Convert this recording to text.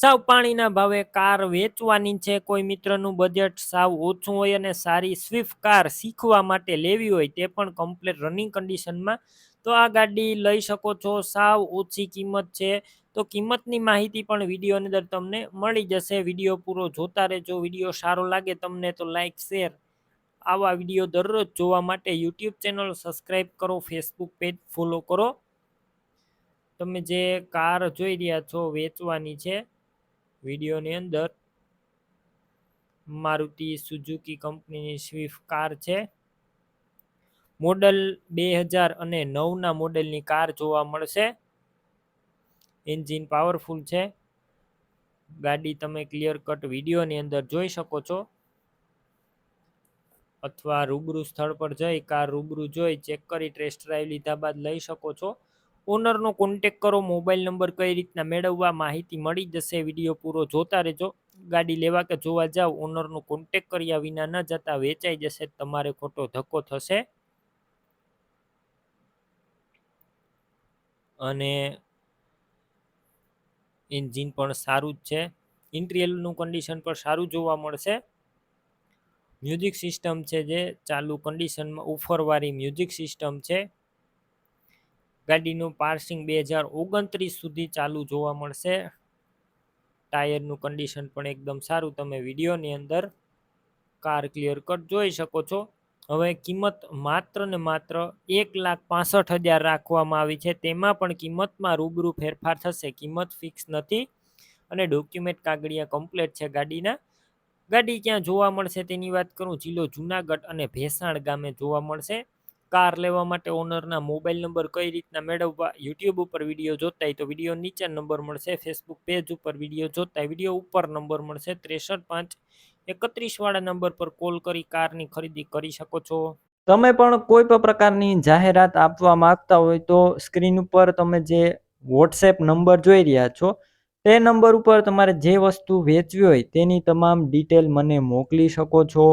સાવ પાણીના ભાવે કાર વેચવાની છે. કોઈ મિત્રનું બજેટ સાવ ઓછું હોય અને સારી સ્વિફ્ટ કાર શીખવા માટે લેવી હોય તે પણ કમ્પ્લીટ રનિંગ કન્ડિશનમાં તો આ ગાડી લઈ શકો છો. સાવ ઓછી કિંમત છે. તો કિંમતની માહિતી પણ વિડીયોની અંદર તમને મળી જશે. વીડિયો પૂરો જોતા રહેજો. વીડિયો સારો લાગે તમને તો લાઇક શેર આવા વીડિયો દરરોજ જોવા માટે યુટ્યુબ ચેનલ સબસ્ક્રાઈબ કરો. ફેસબુક પેજ ફોલો કરો. તમે જે કાર જોઈ રહ્યા છો, વેચવાની છે વિડીયોની અંદર મારુતિ સુઝુકી કંપનીની સ્વિફ્ટ કાર છે. મોડલ બે હજાર અને નવના મોડેલની કાર જોવા મળશે. એન્જિન પાવરફુલ છે. ગાડી તમે ક્લિયર કટ વિડીયોની અંદર જોઈ શકો છો. અથવા રૂબરૂ સ્થળ પર જઈ કાર રૂબરૂ જોઈ ચેક કરી ટેસ્ટ ડ્રાઈવ લીધા બાદ લઈ શકો છો. ઓનરનો કોન્ટેક કરો મોબાઈલ નંબર કઈ રીતના મેળવવા, માહિતી મળી જશે વીડિયો પૂરો જોતા રહેજો. ગાડી લેવા કે જોવા જાવ ઓનરનો કોન્ટેક કર્યા વિના ન જતા, વેચાઈ જશે, તમારે ખોટો ધક્કો થશે. અને એન્જિન પણ સારું જ છે. ઇન્ટ્રિયલનું કન્ડિશન પણ સારું જોવા મળશે. મ્યુઝિક સિસ્ટમ છે જે, ચાલુ કન્ડિશનમાં ઓફરવાળી મ્યુઝિક સિસ્ટમ છે. ગાડીનું પાર્સિંગ બે હજાર ઓગણત્રીસ સુધી ચાલુ જોવા મળશે. ટાયરનું કન્ડિશન પણ એકદમ સારું. તમે વિડીયોની અંદર કાર ક્લિયર કટ જોઈ શકો છો. હવે કિંમત માત્ર ને માત્ર એક લાખ પાસઠ હજાર રાખવામાં આવી છે. તેમાં પણ કિંમતમાં રૂબરૂ ફેરફાર થશે. કિંમત ફિક્સ નથી અને ડોક્યુમેન્ટ કાગળિયા કમ્પ્લેટ છે ગાડીના. ગાડી ક્યાં જોવા મળશે તેની વાત કરું? જિલ્લો જુનાગઢ અને ભેસાણ ગામે જોવા મળશે. કાર લેવા માટે ઓનરના મોબાઈલ નંબર કઈ રીતના મેળવવા, યુટ્યુબ ઉપર વીડિયો જોતા તો વીડિયો નીચે નંબર મળશે, ફેસબુક પેજ ઉપર વીડિયો જોતા વીડિયો ઉપર નંબર મળશે, ત્રેસઠ પાંચ એકત્રીસવાળા નંબર પર કોલ કરી કારની ખરીદી કરી શકો છો. તમે પણ કોઈ પણ પ્રકારની જાહેરાત આપવા માંગતા હોય તો સ્ક્રીન ઉપર તમે જે વોટ્સએપ નંબર જોઈ રહ્યા છો, તે નંબર ઉપર તમારે જે વસ્તુ વેચવી હોય તેની તમામ ડિટેલ મને મોકલી શકો છો.